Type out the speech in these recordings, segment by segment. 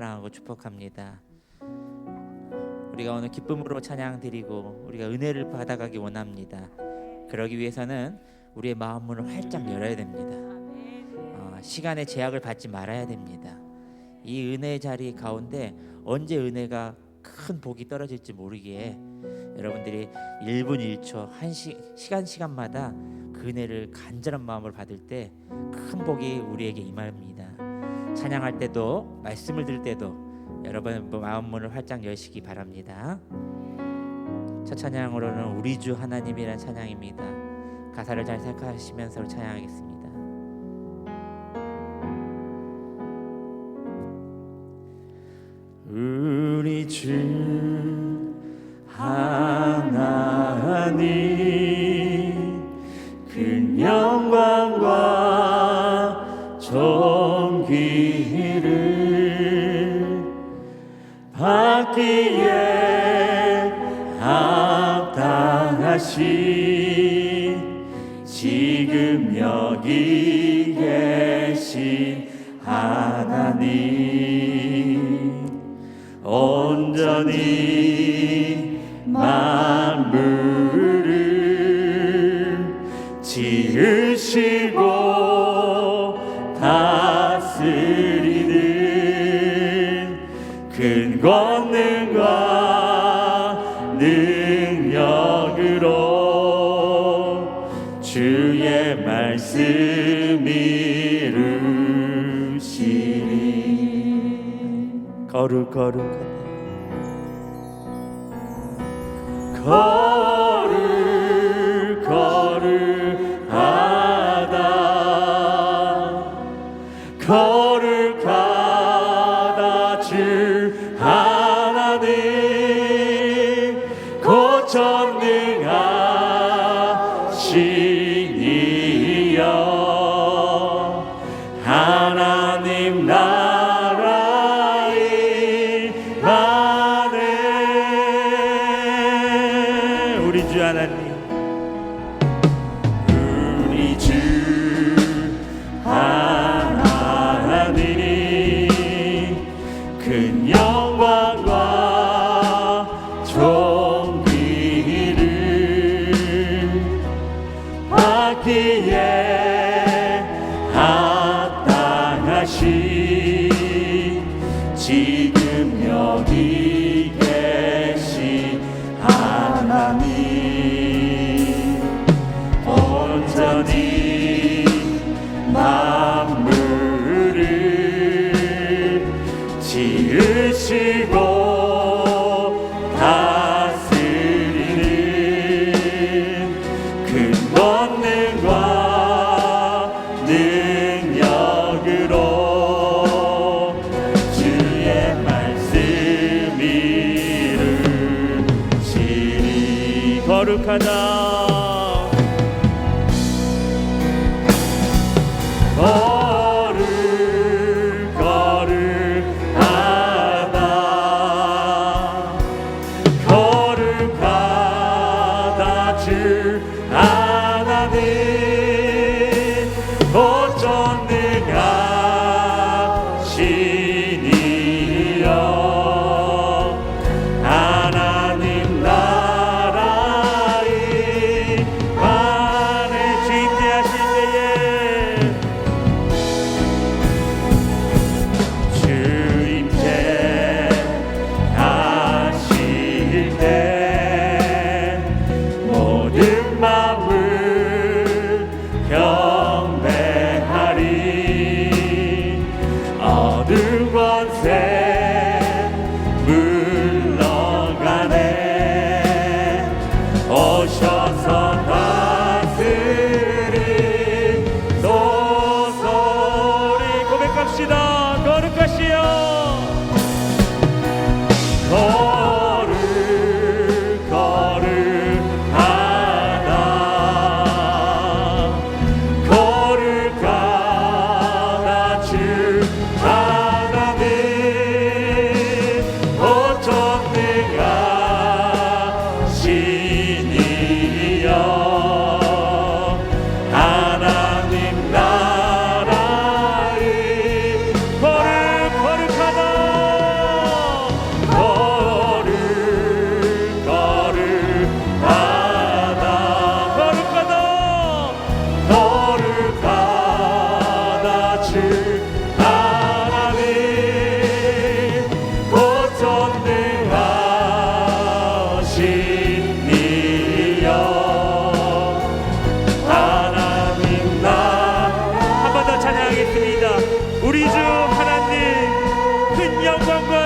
사랑하고 축복합니다. 우리가 오늘 기쁨으로 찬양 드리고 우리가 은혜를 받아가기 원합니다. 그러기 위해서는 우리의 마음 문을 활짝 열어야 됩니다. 어, 시간의 제약을 받지 말아야 됩니다. 이 은혜의 자리 가운데 언제 은혜가 큰 복이 떨어질지 모르기에 여러분들이 1분 1초 한 시, 시간 시간마다 그 은혜를 간절한 마음을 받을 때 큰 복이 우리에게 임합니다. 찬양할 때도 말씀을 들을 때도 여러분 마음 문을 활짝 여시기 바랍니다. 첫 찬양으로는 우리 주 하나님이란 찬양입니다. 가사를 잘 생각하시면서 찬양하겠습니다. 우리 주 하나님 그 영광과 받기에 합당하시. 지금 여기 계신 하나님. 온전히 거룩거룩하다.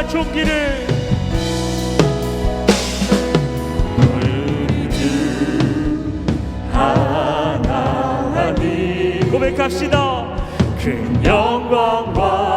나와 종기를. 하나님. 고백합시다. 큰 영광과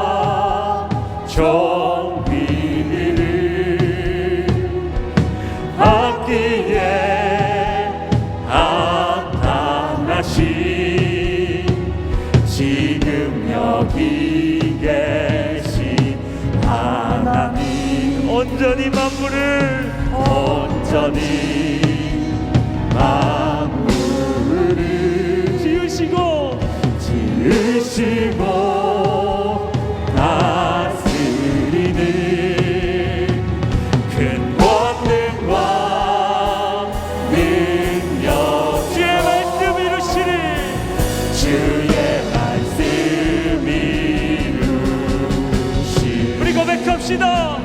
주시고 스리 는 큰 권능과 능력. 주의 말씀 이루시리. 주의 말씀 이루시 우리 고백합시다.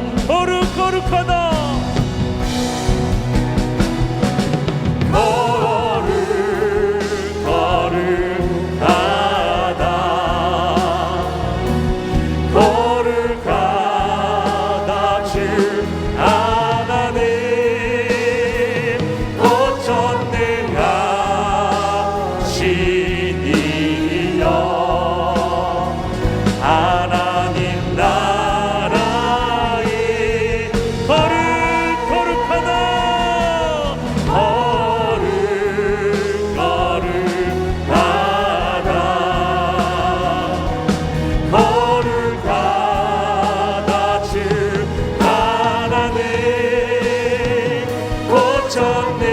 Chone.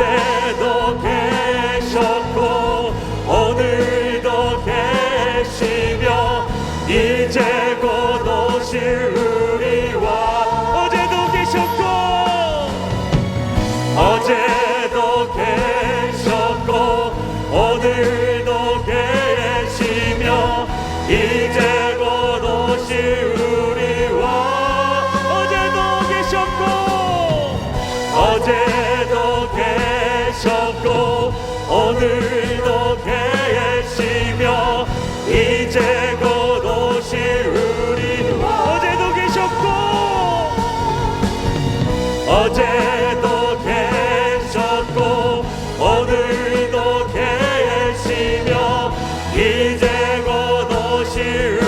dizer worship.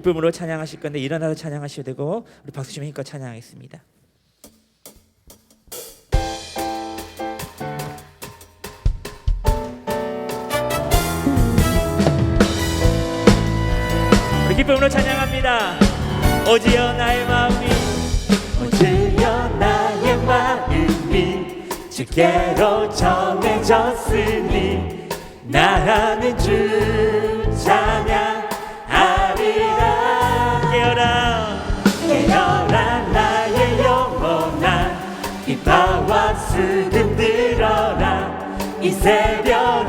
기쁨으로 찬양하실 건데 일어나서 찬양하셔야 되고 우리 박수 좀 힘껏 찬양하겠습니다. 기쁨으로 찬양합니다. 어지여 나의 마음이 어지여 나의 마음이 주께로 정해졌으니 나라는 주 새벽.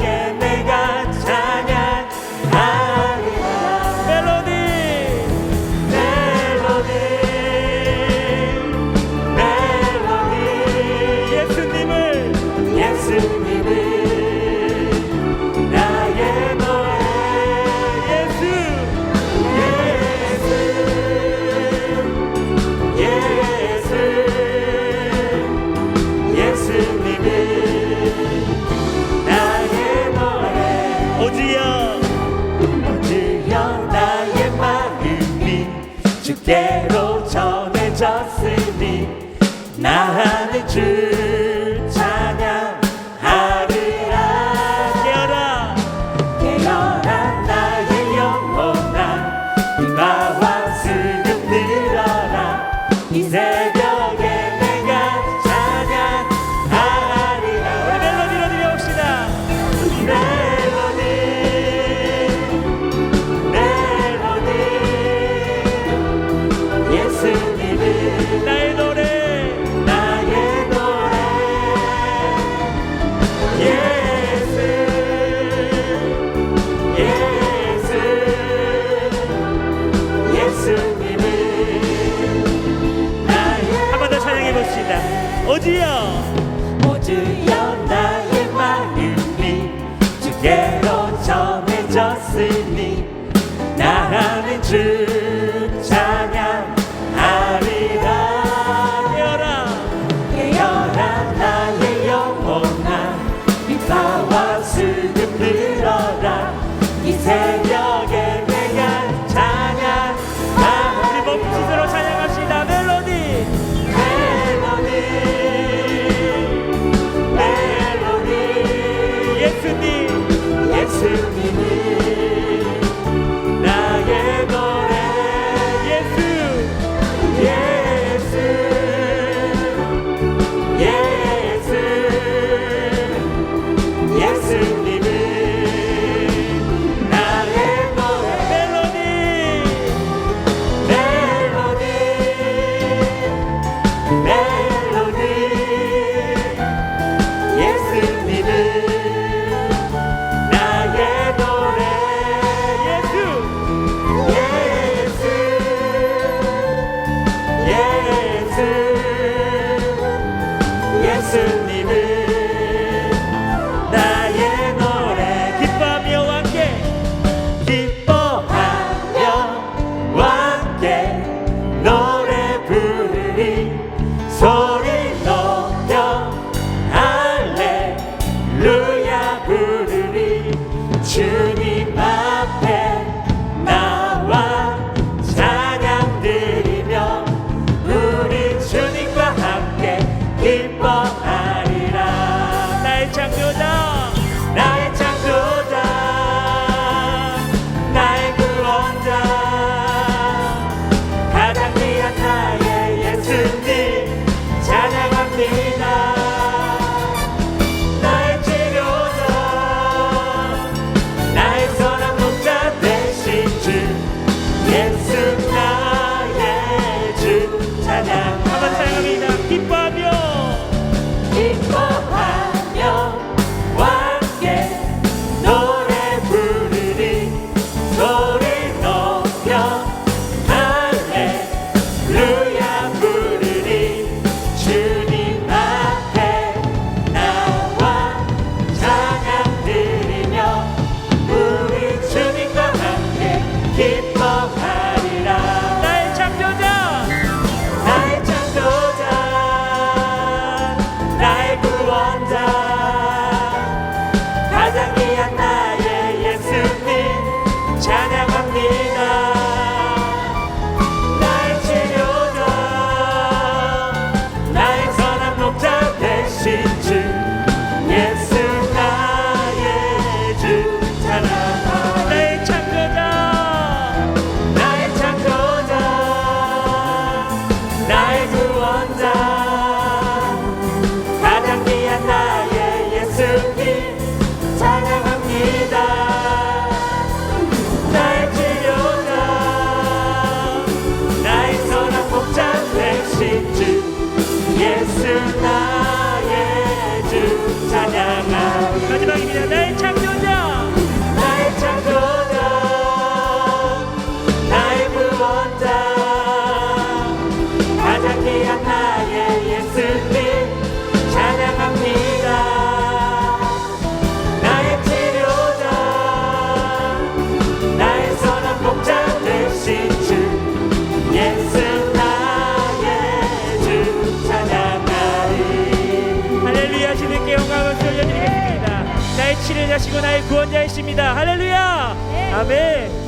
주 나의 구원자이십니다. 할렐루야. 네. 아멘.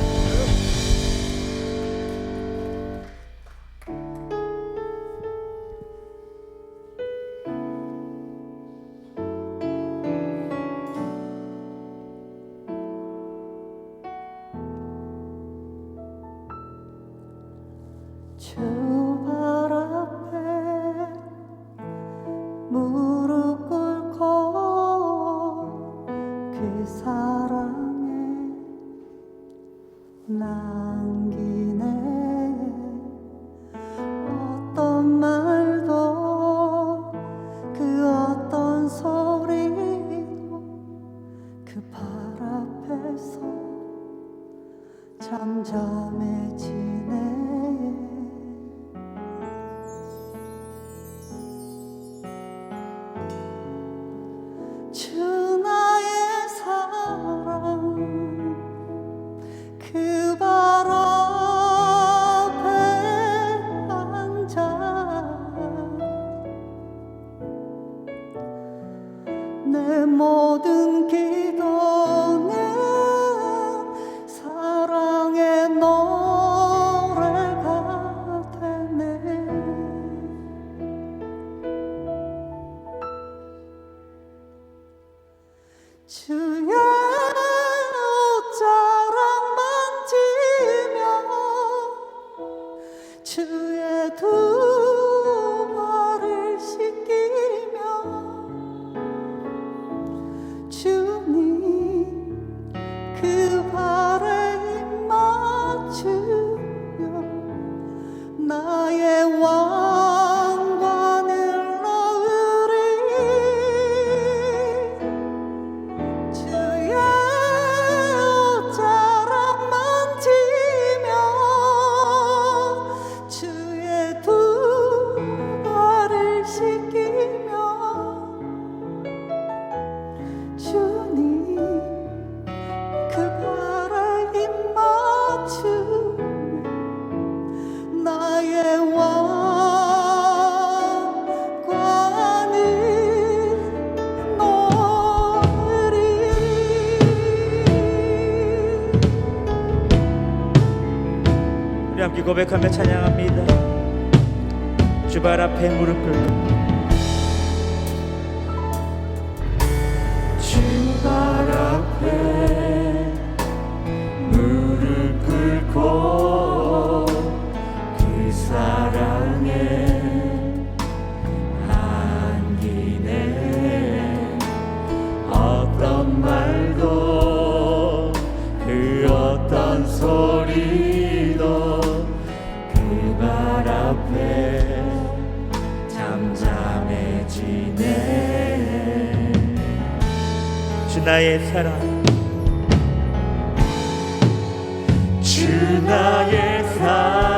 주 내 모든 길. 고백하며 찬양합니다. 주발 앞에 무릎 꿇고 주발 앞에 무릎 꿇고 그 사랑에 안기네 어떤 말도 그 어떤 소리 나의 사랑. 주 나의 사랑.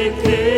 victory.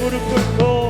무릎 꿇고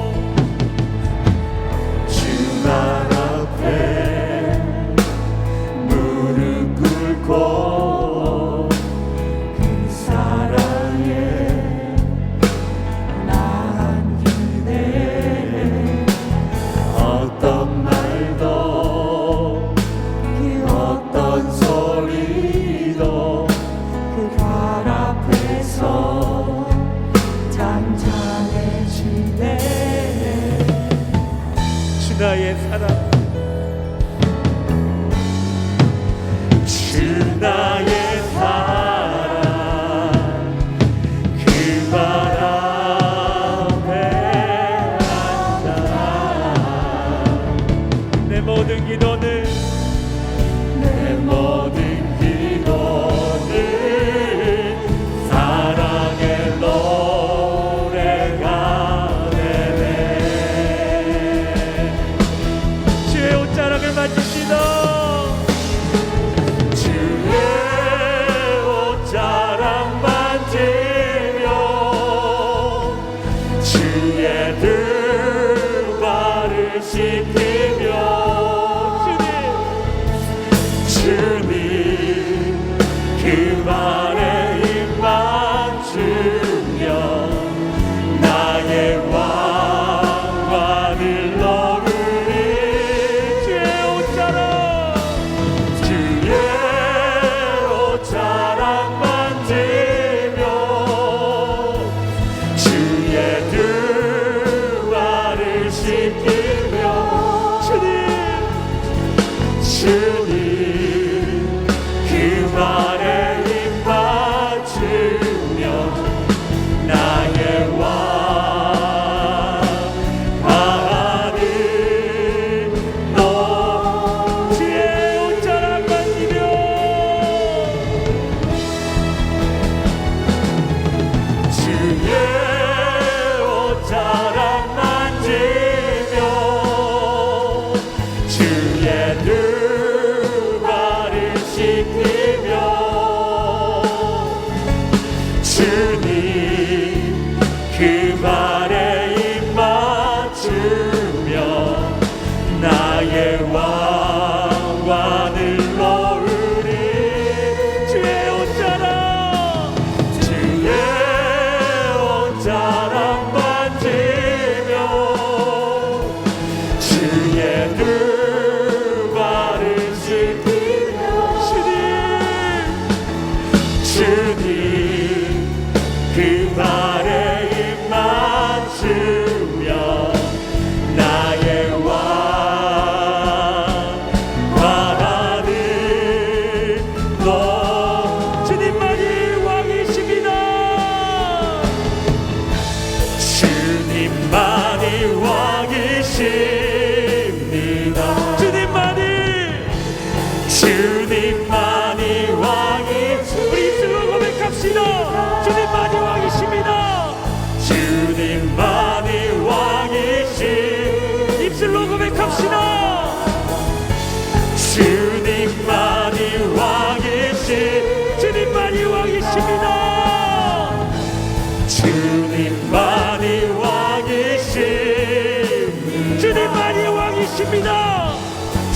cheiro.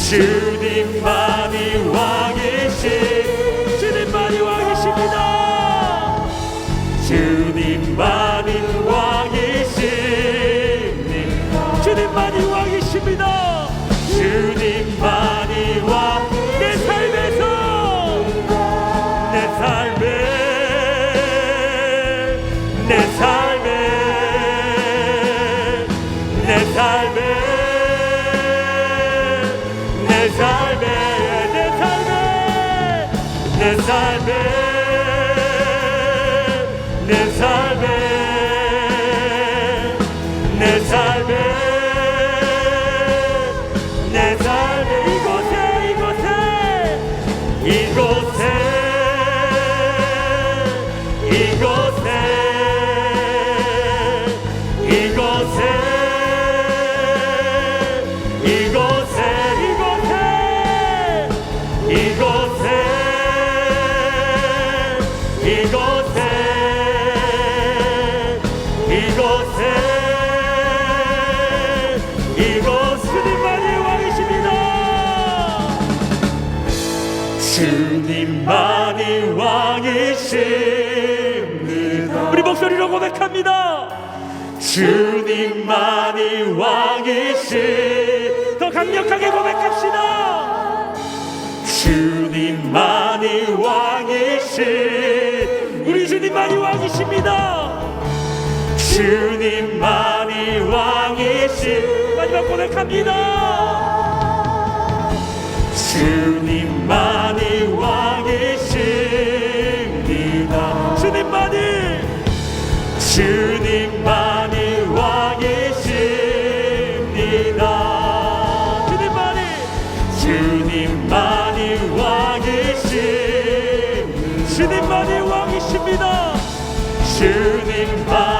주님만이 와 계신 today. 합니다. 주님만이 왕이시 더 강력하게 고백합시다. 주님만이 왕이시 우리 주님만이 왕이십니다. 주님만이 왕이시 마지막 고백합니다. 주님 주님만이 왕이십니다. 주님만이. 주님만이 왕이시 주님만이 왕이십니다. 주님만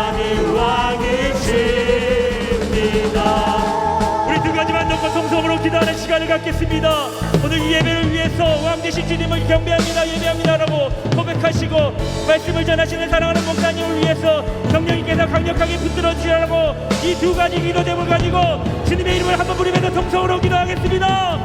놓고 성성으로 기도하는 시간을 갖겠습니다. 오늘 이 예배를 위해서 왕 되신 주님을 경배합니다. 예배합니다라고 고백하시고 말씀을 전하시는 사랑하는 목사님을 위해서 성령님께서 강력하게 붙들어 주시라고 이 두 가지 기도 제목을 가지고 주님의 이름을 한번 부르면서 성성으로 기도하겠습니다